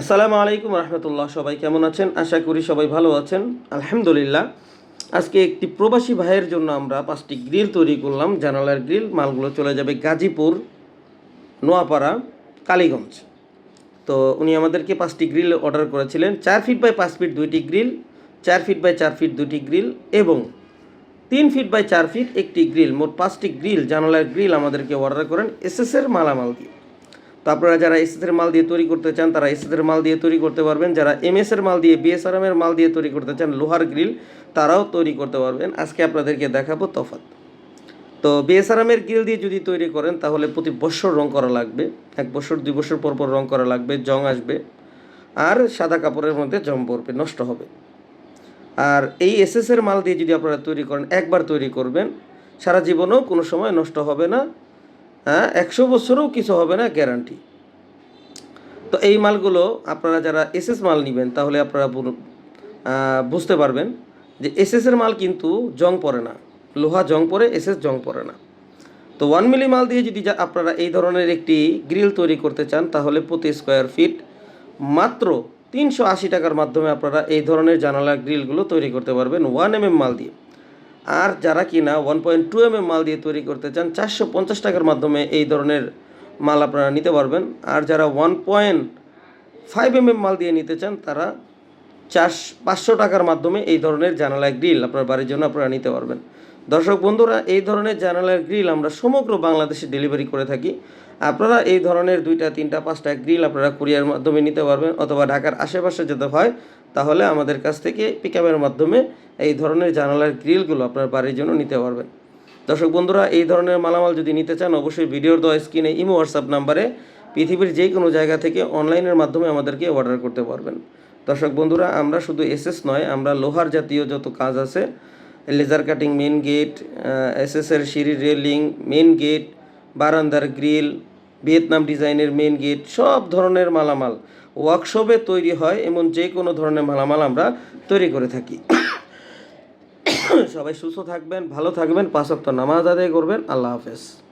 আসসালামু আলাইকুম রহমতুল্লাহ, সবাই কেমন আছেন? আশা করি সবাই ভালো আছেন। আলহামদুলিল্লাহ, আজকে একটি প্রবাসী ভাইয়ের জন্য আমরা পাঁচটি গ্রিল তৈরি করলাম, জানালার গ্রিল, মালগুলো চলে যাবে গাজীপুর, নোয়াপাড়া, কালীগঞ্জ। তো উনি আমাদেরকে পাঁচটি গ্রিল অর্ডার করেছিলেন। চার ফিট বাই পাঁচ ফিট দুইটি গ্রিল, চার ফিট বাই চার ফিট দুটি গ্রিল এবং তিন ফিট বাই চার ফিট একটি গ্রিল। মোট পাঁচটি গ্রিল, জানালার গ্রিল আমাদেরকে অর্ডার করেন এসএসের মালামাল দিয়ে। তো আপনারা যারা এসএসের মাল দিয়ে তৈরি করতে চান, তারা এসএসের মাল দিয়ে তৈরি করতে পারবেন। যারা এমএস এর মাল দিয়ে বিএসআরএম এর মাল দিয়ে তৈরি করতে চান, লোহার গ্রিল, তারাও তৈরি করতে পারবেন। আজকে আপনাদেরকে দেখাবো তফাৎ। তো বিএসআরএম এর গ্রিল দিয়ে যদি তৈরি করেন, তাহলে প্রতি বছর রং করা লাগবে। এক বছর, দুই বছর পর পর রং করা লাগবে, জং আসবে। আর সাদা কাপড়ের মধ্যে জং পড়বে, নষ্ট হবে। আর এই এসএসের মাল দিয়ে যদি আপনারা তৈরি করেন, একবার তৈরি করবেন, সারা জীবনেও কোনো সময় নষ্ট হবে না। হ্যাঁ একশো বছরেও কিছু হবে না গ্যারান্টি তো এই মালগুলো আপনারা যারা এসএস মাল নেবেন, তাহলে আপনারা বুঝতে পারবেন যে এসএস এর মাল কিন্তু জং পড়ে না। লোহা জং পড়ে এসএস জং পড়ে না। তো ওয়ান মিলি মাল দিয়ে যদি আপনারা এই ধরনের একটি গ্রিল তৈরি করতে চান, তাহলে প্রতি স্কোয়ার ফিট মাত্র তিনশো আশি টাকার মাধ্যমে আপনারা এই ধরনের জানালা গ্রিলগুলো তৈরি করতে পারবেন ওয়ান এম এম মাল দিয়ে। আর যারা কিনা ওয়ান পয়েন্ট টু এম মাল দিয়ে তৈরি করতে চান, চারশো পঞ্চাশ টাকার মাধ্যমে এই ধরনের মাল আপনারা নিতে পারবেন। আর যারা ওয়ান পয়েন্ট ফাইভ এম মাল দিয়ে নিতে চান, তারা চার পাঁচশো টাকার মাধ্যমে এই ধরনের জানালার গ্রিল আপনার বাড়ির জন্য আপনারা নিতে পারবেন। দর্শক বন্ধুরা, এই ধরনের জানালার গ্রিল আমরা সমগ্র বাংলাদেশে ডেলিভারি করে থাকি। আপনারা এই ধরনের দুইটা, তিনটা, পাঁচটা গ্রিল আপনারা কুরিয়ার মাধ্যমে নিতে পারবেন, অথবা ঢাকার আশেপাশে যেতে হয় তাহলে আমাদের কাছ থেকে পিকআপের মাধ্যমে এই ধরনের জানালার গ্রিলগুলো আপনার বাড়ির জন্য নিতে পারবেন। দর্শক বন্ধুরা, এই ধরনের মালামাল যদি নিতে চান, অবশ্যই ভিডিওর দেওয়া স্ক্রিনে ইমো হোয়াটসঅ্যাপ নাম্বারে পৃথিবীর যে কোনো জায়গা থেকে অনলাইনের মাধ্যমে আমাদেরকে অর্ডার করতে পারবেন। দর্শক বন্ধুরা, আমরা শুধু এসএস নয়, আমরা লোহার জাতীয় যত কাজ আছে লেজার কাটিং মেন গেট এসএসের সিঁড়ি রেলিং মেন গেট বারান্দার গ্রিল ভিয়েতনাম ডিজাইনের মেন গেট সব ধরনের মালামাল। ওয়ার্কশপে তৈরি হয় এমন যে কোনো ধরনের মালামাল আমরা তৈরি করে থাকি। সবাই সুস্থ থাকবেন, ভালো থাকবেন, পাঁচ সপ্তাহ নামাজ আদায় করবেন, আল্লাহ হাফেজ।